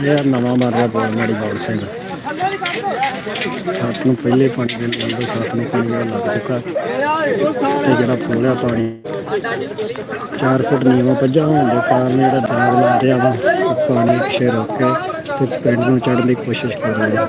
ਇਹ ਨਵਾਂ ਬਣ ਰਿਹਾ ਮਾੜੀ ਗੌਰ ਸਿੰਘ। ਸੱਤ ਨੂੰ ਪਹਿਲੇ ਪਾਣੀ ਦੇ ਲੰਦੇ ਸੱਤ ਨੂੰ ਪਾਣੀ ਜਿਹੜਾ ਲੱਗ ਚੁੱਕਾ। ਤੇ ਜਿਹੜਾ ਪੁਲ ਪਾਣੀ 4 ਫੁੱਟ ਨੀਵਾਂ ਪੱਜਾ ਹੋਣ ਦੇ ਕਾਰਨ ਜਿਹੜਾ ਦਾਗ ਲਾ ਵਾ ਪਾਣੀ ਪਿੱਛੇ ਰੁਕ ਕੇ ਤੇ ਪਿੰਡ ਨੂੰ ਚੜ੍ਹਨ ਦੀ ਕੋਸ਼ਿਸ਼ ਕਰ ਰਿਹਾ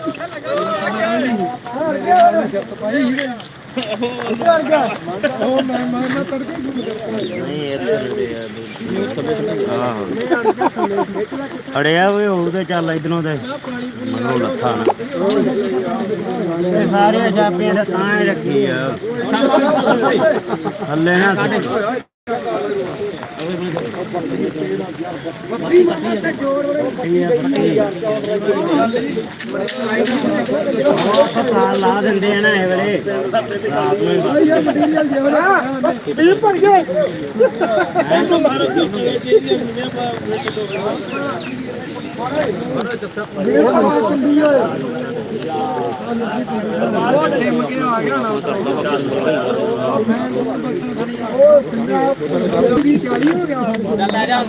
ਅੜਿਆ ਓਏ ਹੋਊਗਾ ਚੱਲ ਇਧਰੋਂ ਤੇ ਮਨੋਂ ਲੱਥਾ ਨਾ। ਇਹ ਸਾਰੇ ਛਾਪੀਆਂ ਦੇ ਤਾਂ ਹੀ ਰੱਖੀ ਆ। ਥੱਲੇ ਨਾ ਸਾਲ ਲਾ ਦਿੰਦੇ ਆ। ਨਾ ਇਹ ਵੇਲੇ ਰਾਤ ਨੂੰ ਹੀ ਉਹ ਸਿਮ ਕਿਉਂ ਆ ਗਿਆ ਨਾ ਉਹ ਸਿੰਘਾ 40 ਹੋ ਗਿਆ ਚੱਲ ਲੈ ਜਾ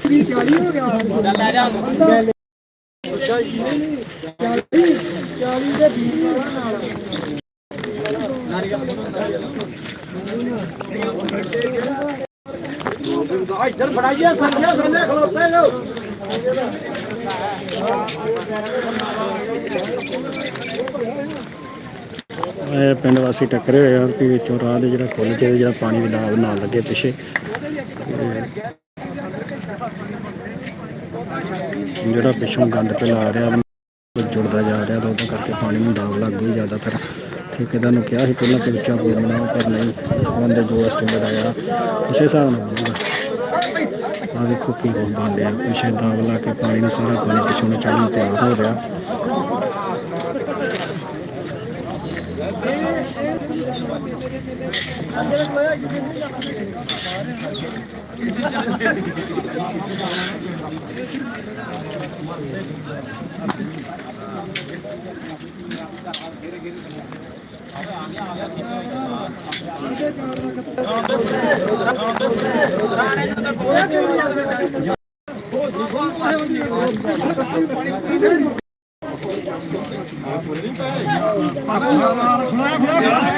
ਨਹੀਂ 40 ਹੋ ਗਿਆ ਚੱਲ ਲੈ ਜਾ 40 40 ਦੇ 20 ਨਾਲ ਨਾਰੀਆ ਇੱਧਰ ਫੜਾਈਏ, ਸੰਗਿਆ ਸੰਨੇ ਖਲੋਤੇ ਲੋ ਇਹ ਪਿੰਡ ਵਾਸੀ ਟੱਕਰੇ ਹੋਏ ਆ ਕਿ ਵਿੱਚੋਂ ਰਾਹ ਦੇ ਜਿਹੜਾ ਖੁੱਲ ਕੇ ਜਿਹੜਾ ਪਾਣੀ ਦਾ ਦਾਬ ਨਾਲ ਲੱਗੇ ਪਿੱਛੇ। ਜਿਹੜਾ ਪਿੱਛੋਂ ਗੰਦ ਪਿਲਾ ਰਿਹਾ ਜੁੜਦਾ ਜਾ ਰਿਹਾ, ਤਾਂ ਉਹਦੇ ਕਰਕੇ ਪਾਣੀ ਨੂੰ ਦਾਬ ਲੱਗ ਗਈ ਜ਼ਿਆਦਾਤਰ। ਠੇਕੇਦਾਰ ਨੂੰ ਕਿਹਾ ਸੀ ਪਹਿਲਾਂ ਕਿ ਉੱਚਾ ਪੁਲ ਬਣਾਓ, ਪਰ ਨਹੀਂ ਬੰਦੇ ਜੋ ਐਸਟੀਮੇਟ ਆਇਆ, ਉਸੇ ਹਿਸਾਬ ਨਾਲ ਬਣੂਗਾ। ਆ ਵੇਖੋ ਕੀ ਕੁਛ ਬਣ ਰਿਹਾ ਪਿੱਛੇ ਲਾ ਕੇ ਪਾਣੀ ਨੂੰ ਸਾਰਾ ਪਾਣੀ ਪਿੱਛੋਂ ਨੂੰ ਤਿਆਰ ਹੋ ਰਿਹਾ। খোলা খোলা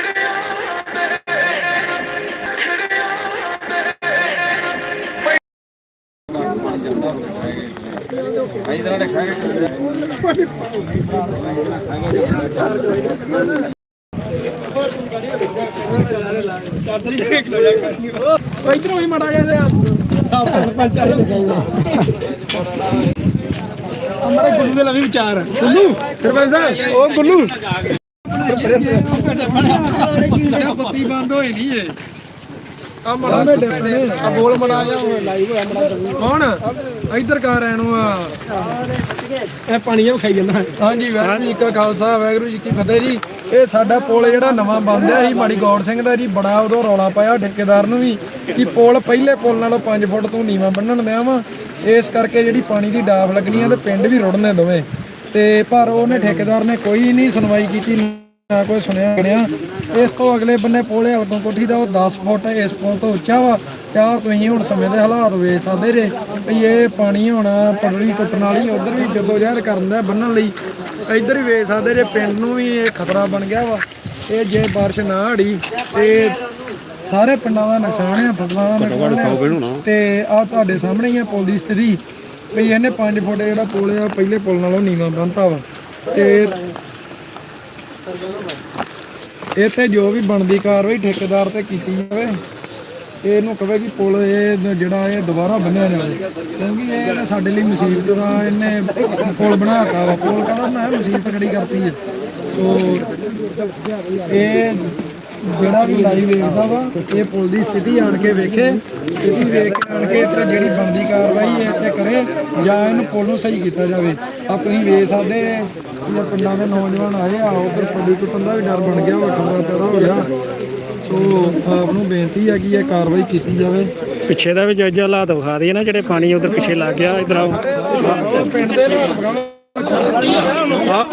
ਮੜਾ ਜਾ ਸਾਫ਼ ਸਰਪੰਚ ਆ ਹਮਾਰੇ ਗੁੱਲੂ ਦੇ ਲਵੀ ਵਿਚਾਰ। ਗੁੱਲੂ, ਸਰਪੰਚ ਸਾਹਿਬ ਉਹ ਗੁੱਲੂ। ਪੱਤੀ ਬੰਦ ਹੋਈ ਨਹੀਂ ਏ ਆ ਮੜਾ ਮੈਂ ਆ ਬੋਲ ਮੜਾ ਜਾ ਲਾਈਵ ਹੋਇਆ ਮੜਾ ਕੌਣ? ਇੱਧਰ ਕਾ ਰਹਿਣ ਨੂੰ ਆ ਇਹ ਪਾਣੀ ਜਿਹਾ ਖਾਈ ਜਾਂਦਾ। ਹਾਂਜੀ ਵਾਹਿਗੁਰੂ ਜੀ ਕਾ ਖਾਲਸਾ ਵਾਹਿਗੁਰੂ ਜੀ ਕੀ ਫਤਿਹ ਜੀ। ਇਹ ਸਾਡਾ ਪੁਲ ਜਿਹੜਾ ਨਵਾਂ ਬੰਦਿਆ ਸੀ ਮਾੜੀ ਗੌੜ ਸਿੰਘ ਦਾ ਜੀ ਬੜਾ ਉਦੋਂ ਰੌਲਾ ਪਾਇਆ ਠੇਕੇਦਾਰ ਨੂੰ ਵੀ ਕਿ ਪੁਲ ਪਹਿਲੇ ਪੁਲ ਨਾਲੋਂ 5 ਫੁੱਟ ਤੋਂ ਨੀਵਾਂ ਬੰਨਣ ਦਿਆ ਵਾ। ਇਸ ਕਰਕੇ ਜਿਹੜੀ ਪਾਣੀ ਦੀ ਡਾਫ ਲੱਗਣੀ ਆ ਤੇ ਪਿੰਡ ਵੀ ਰੁੜਨੇ ਦੋਵੇਂ। ਤੇ ਪਰ ਉਹਨੇ ਠੇਕੇਦਾਰ ਨੇ ਕੋਈ ਨਹੀਂ ਸੁਣਵਾਈ ਕੀਤੀ ਨਾ ਕੋਈ ਸੁਣਿਆ ਗਣਿਆ ਇਸ ਤੋਂ ਅਗਲੇ ਬੰਨੇ ਪੋਲੇ ਹਲਕੋਂ ਕੋਠੀ ਦਾ ਉਹ 10 ਫੁੱਟ ਇਸ ਪੁਲ ਤੋਂ ਉੱਚਾ ਵਾ ਯਾਰ ਤੁਸੀਂ ਹੁਣ ਸਮੇਂ ਦੇ ਹਾਲਾਤ ਵੇਖ ਸਕਦੇ ਜੇ ਵੀ ਇਹ ਪਾਣੀ ਹੁਣ ਪਟੜੀ ਟੁੱਟਣ ਵਾਲੀ ਉਧਰ ਵੀ ਜਦੋਂ ਜ਼ਹਿਰ ਕਰਨ ਦਾ ਬੰਨਣ ਲਈ ਇੱਧਰ ਵੀ ਵੇਖ ਸਕਦੇ ਜੇ ਪਿੰਡ ਨੂੰ ਵੀ ਇਹ ਖਤਰਾ ਬਣ ਗਿਆ ਵਾ। ਇਹ ਜੇ ਬਾਰਿਸ਼ ਨਾ ਹੜੀ ਤੇ ਸਾਰੇ ਪਿੰਡਾਂ ਦਾ ਨੁਕਸਾਨ ਆ ਫਸਲਾਂ ਦਾ ਨੁਕਸਾਨ ਆ ਤੇ ਆ ਤੁਹਾਡੇ ਸਾਹਮਣੇ ਹੀ ਆ ਪੁਲ ਦੀ ਸਥਿਤੀ ਵੀ ਇਹਨੇ 5 ਫੁੱਟ ਜਿਹੜਾ ਪੁਲ ਆ ਪਹਿਲੇ ਪੁਲ ਨਾਲੋਂ ਨੀਵਾਂ ਬੰਨਤਾ ਵਾ ਤੇ ਇੱਥੇ ਜੋ ਵੀ ਬਣਦੀ ਕਾਰਵਾਈ ਠੇਕੇਦਾਰ ਤੇ ਕੀਤੀ ਜਾਵੇ ਇਹਨੂੰ ਕਵੇ ਕਿ ਪੁਲ ਇਹ ਜਿਹੜਾ ਇਹ ਦੁਬਾਰਾ ਬੰਨਿਆ ਜਾਵੇ। ਕਿਉਂਕਿ ਇਹ ਤਾਂ ਸਾਡੇ ਲਈ ਮੁਸੀਬਤ ਦਾ ਇਹਨੇ ਪੁਲ ਬਣਾਤਾ ਵਾ। ਪੁਲ ਕਹਿੰਦਾ ਮੈਂ ਮੁਸੀਬਤ ਖੜੀ ਕਰਤੀ ਹੈ ਸੋ ਇਹ ਜਿਹੜਾ ਵੀ ਲਾਈ ਵੇਖਦਾ ਵਾ, ਇਹ ਪੁਲ ਦੀ ਸਥਿਤੀ ਆਣ ਕੇ ਵੇਖੇ। ਸਥਿਤੀ ਵੇਖ ਕੇ ਆਣ ਕੇ ਇੱਥੇ ਜਿਹੜੀ ਬਣਦੀ ਕਾਰਵਾਈ ਹੈ ਇੱਥੇ ਕਰੇ ਜਾਂ ਇਹਨੂੰ ਪੁਲ ਨੂੰ ਸਹੀ ਕੀਤਾ ਜਾਵੇ। ਆ ਤੁਸੀਂ ਵੇਖ ਸਕਦੇ ਇਹ ਪਿੰਡਾਂ ਦੇ ਨੌਜਵਾਨ ਆਏ ਆ ਉਧਰ ਪੱਡੀ ਕੁੱਟਣ ਦਾ ਵੀ ਡਰ ਬਣ ਗਿਆ ਵਾ ਖਤਰਾ ਪੈਦਾ ਹੋ ਗਿਆ। ਸੋ ਆਪ ਨੂੰ ਬੇਨਤੀ ਹੈ ਕਿ ਇਹ ਕਾਰਵਾਈ ਕੀਤੀ ਜਾਵੇ। ਪਿੱਛੇ ਦਾ ਵੀ ਜੱਜ ਹਾਲਾਤ ਵਿਖਾ ਦਈਏ ਨਾ ਜਿਹੜੇ ਪਾਣੀ ਉਧਰ ਪਿੱਛੇ ਲੱਗ ਗਿਆ ਇਧਰ ਆਓ। ਉਹ ਪਿੰਡ ਦੇ ਹਾਲਾਤ ਬਗਾਓ ਆ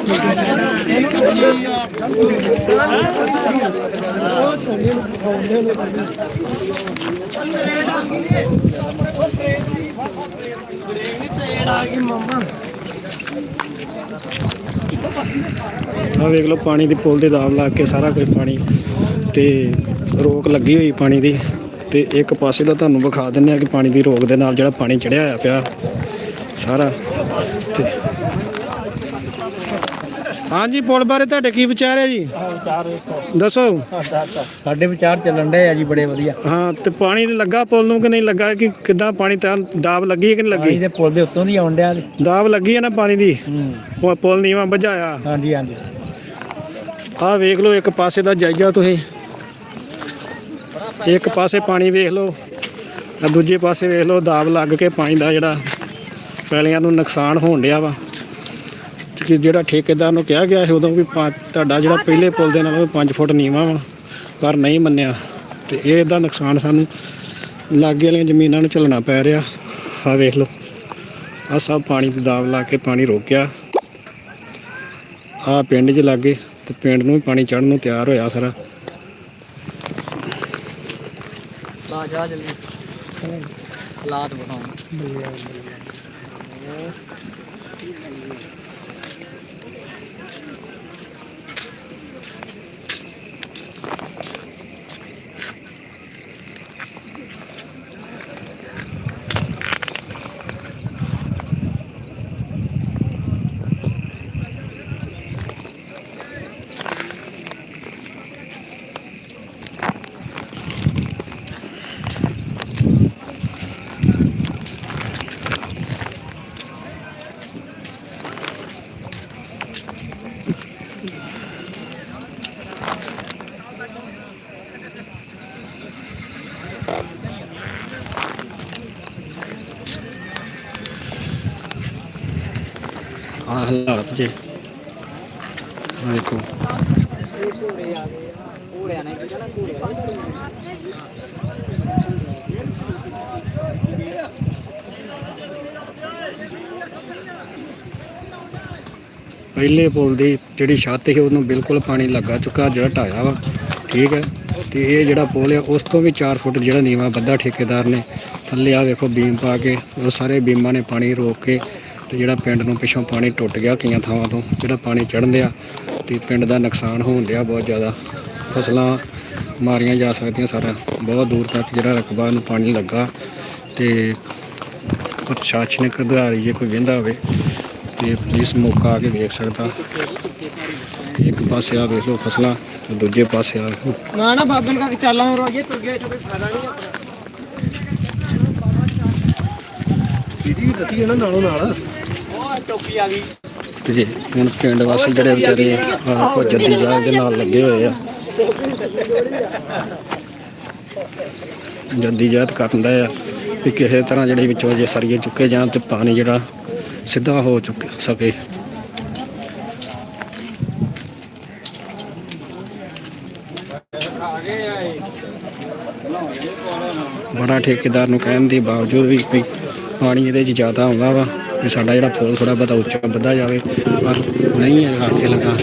ਵੇਖ ਲਓ, ਪਾਣੀ ਦੀ ਪੁਲ ਦੇ ਦਾਬ ਲਾ ਕੇ ਸਾਰਾ ਕੁਝ ਪਾਣੀ ਤੇ ਰੋਕ ਲੱਗੀ ਹੋਈ ਪਾਣੀ ਦੀ ਤੇ ਇੱਕ ਪਾਸੇ ਦਾ ਤੁਹਾਨੂੰ ਵਿਖਾ ਦਿੰਨੇ ਆ ਕਿ ਪਾਣੀ ਦੀ ਰੋਕ ਦੇ ਨਾਲ ਜਿਹੜਾ ਪਾਣੀ ਚੜਿਆ ਹੋਇਆ ਪਿਆ ਸਾਰਾ ਤੇ ਹਾਂਜੀ ਪੁਲ ਬਾਰੇ ਤੁਹਾਡੇ ਕੀ ਵਿਚਾਰ ਹੈ ਜੀ? ਦੱਸੋ। ਸਾਡੇ ਵਿਚਾਰ ਚੱਲਣ ਡਏ ਆ ਜੀ ਬੜੇ ਵਧੀਆ। ਹਾਂ ਤੇ ਪਾਣੀ ਲੱਗਾ ਪੁਲ ਨੂੰ ਕਿ ਨਹੀਂ ਲੱਗਾ? ਕਿ ਕਿਦਾਂ ਪਾਣੀ ਤਾਂ ਡਾਬ ਲੱਗੀ ਹੈ ਕਿ ਨਹੀਂ ਪਾਣੀ ਲੱਗੀ ਦੇ ਪੁਲ ਦੇ ਉੱਤੋਂ ਦੀ ਆਉਣ ਡਿਆ। ਦਾਬ ਲੱਗੀ ਹੈ ਨਾ ਪਾਣੀ ਦੀ? ਹੂੰ। ਉਹ ਪੁਲ ਨੀਵਾਂ ਬੁਝਾਇਆ। ਹਾਂਜੀ ਹਾਂਜੀ। ਆਹ ਵੇਖ ਲਓ ਇੱਕ ਪਾਸੇ ਦਾ ਜਾਇਜ਼ਾ ਤੁਸੀਂ। ਇੱਕ ਪਾਸੇ ਪਾਣੀ ਵੇਖ ਲਓ ਆ ਦੂਜੇ ਪਾਸੇ ਵੇਖ ਲਓ ਦਾਬ ਲੱਗ ਕੇ ਪਾਣੀ ਦਾ ਜਿਹੜਾ ਪੈਲੀਆਂ ਨੂੰ ਨੁਕਸਾਨ ਹੋਣ ਡਿਆ ਵਾ। ਕਿ ਜਿਹੜਾ ਠੇਕੇਦਾਰ ਨੂੰ ਕਿਹਾ ਗਿਆ ਸੀ ਉਦੋਂ ਵੀ ਪਾ- ਤੁਹਾਡਾ ਜਿਹੜਾ ਪਹਿਲੇ ਪੁਲ ਦੇ ਨਾਲੋਂ 5 ਫੁੱਟ ਨੀਵਾਂ ਵਾ ਪਰ ਨਹੀਂ ਮੰਨਿਆ। ਤੇ ਇਹ ਦਾ ਨੁਕਸਾਨ ਸਾਨੂੰ ਲਾਗੇ ਵਾਲੀਆਂ ਜ਼ਮੀਨਾਂ ਨੂੰ ਝੱਲਣਾ ਪੈ ਰਿਹਾ। ਆ ਵੇਖ ਲਓ। ਆ ਸਭ ਪਾਣੀ ਦੀ ਦਾਬ ਲਾ ਕੇ ਪਾਣੀ ਰੋਕਿਆ। ਆ ਪਿੰਡ 'ਚ ਲੱਗੇ ਤੇ ਪਿੰਡ ਨੂੰ ਵੀ ਪਾਣੀ ਚੜਨ ਨੂੰ ਤਿਆਰ ਹੋਇਆ ਸਾਰਾ। ਲਾ ਜਾ ਜਲਦੀ। ਹਾਲਾਤ ਬਣਾਉਣ ਆ ਹਾਲਾਤ ਜੇ। ਆ ਪਹਿਲੇ ਪੁਲ ਦੀ ਜਿਹੜੀ ਛੱਤ ਸੀ, ਉਹਨੂੰ ਬਿਲਕੁਲ ਪਾਣੀ ਲੱਗਾ ਚੁੱਕਾ, ਜਿਹੜਾ ਢਾਇਆ ਵਾ। ਠੀਕ ਹੈ। ਤੇ ਇਹ ਜਿਹੜਾ ਪੁਲ ਹੈ ਉਸ ਤੋਂ ਵੀ 4 ਫੁੱਟ ਜਿਹੜਾ ਨੀਵਾ ਬੱਧਾ ਠੇਕੇਦਾਰ ਨੇ ਥੱਲੇ ਆ ਵੇਖੋ ਬੀਮ ਪਾ ਕੇ, ਉਹ ਸਾਰੇ ਬੀਮਾਂ ਨੇ ਪਾਣੀ ਰੋਕ ਕੇ ਤੇ ਜਿਹੜਾ ਪਿੰਡ ਨੂੰ ਪਿੱਛੋਂ ਪਾਣੀ ਟੁੱਟ ਗਿਆ ਕਈਆਂ ਥਾਵਾਂ ਤੋਂ, ਜਿਹੜਾ ਪਾਣੀ ਚੜਨ ਦਿਆ ਤੇ ਪਿੰਡ ਦਾ ਨੁਕਸਾਨ ਹੋਣ ਦਿਆ ਬਹੁਤ ਜ਼ਿਆਦਾ। ਫਸਲਾਂ ਮਾਰੀਆਂ ਜਾ ਸਕਦੀਆਂ ਸਾਰਾ, ਬਹੁਤ ਦੂਰ ਤੱਕ ਜਿਹੜਾ ਰਕਬਾ ਨੂੰ ਪਾਣੀ ਲੱਗਾ ਤੇ ਪ੍ਰਸ਼ਾਸਨਿਕ ਅਧਿਕਾਰੀ ਜੇ ਕੋਈ ਵਿੰਦਾ ਹੋਵੇ ਤੇ ਪੁਲਿਸ ਮੌਕਾ ਆ ਕੇ ਵੇਖ ਸਕਦਾ। ਇੱਕ ਪਾਸੇ ਆ ਵੇਖ ਲਓ ਫਸਲਾਂ ਤੇ ਦੂਜੇ ਪਾਸੇ ਆ ਨਾ। ਨਾ ਬਾਬੇ ਨੂੰ ਕਹ ਚੱਲਾਂ ਰੋਈਏ ਤੁਰ ਗਏ ਕੋਈ ਫਾਇਦਾ ਨਹੀਂ ਇਹਦੀ ਵੀ ਦੱਸੀ ਨਾ ਨਾਲੋਂ ਨਾਲ। ਉਹ ਚੌਕੀ ਆ ਗਈ। ਤੇ ਹੁਣ ਪਿੰਡ ਵਾਸੀ ਜਿਹੜੇ ਵਿਚਾਰੇ ਆਹ ਕੋ ਜੱਦੀ ਜਾਹ ਦੇ ਨਾਲ ਲੱਗੇ ਹੋਏ ਆ। ਜੱਦੀ ਜਾਤ ਕਰਨ ਦਾ ਆ ਵੀ ਕਿਸੇ ਤਰ੍ਹਾਂ ਜਿਹੜੇ ਵਿੱਚੋਂ ਜੇ ਸਰੀਏ ਚੁੱਕੇ ਜਾਣ ਤੇ ਪਾਣੀ ਜਿਹੜਾ ਸਿੱਧਾ ਹੋ ਚੁੱਕ ਸਕੇ। ਬੜਾ ਠੇਕੇਦਾਰ ਨੂੰ ਕਹਿਣ ਦੇ ਬਾਵਜੂਦ ਵੀ ਵੀ ਪਾਣੀ ਇਹਦੇ 'ਚ ਜ਼ਿਆਦਾ ਆਉਂਦਾ ਵਾ ਵੀ ਸਾਡਾ ਜਿਹੜਾ ਪੁਲ ਥੋੜਾ ਬਹੁਤਾ ਉੱਚਾ ਵੱਧਾ ਜਾਵੇ, ਪਰ ਨਹੀਂ ਹੈ ਆਖੇ ਲੱਗਾ।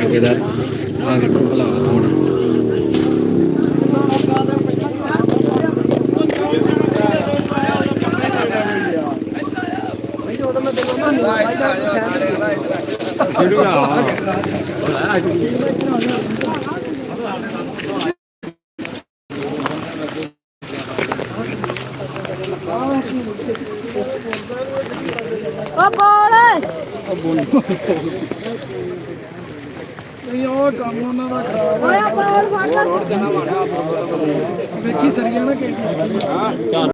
ਠੇਕੇਦਾਰ ਆ ਵੇਖੋ ਹਾਲਾਤ ਹੁਣ। ਉਹ ਬੋਲ ਨਹੀਂ ਉਹ ਕੰਮ ਉਹਨਾਂ ਦਾ ਖਰਾਬ ਓਏ ਬੋਲ ਫੜ ਵੇਖੀ ਸਰੀਆ ਨਾ ਕਿ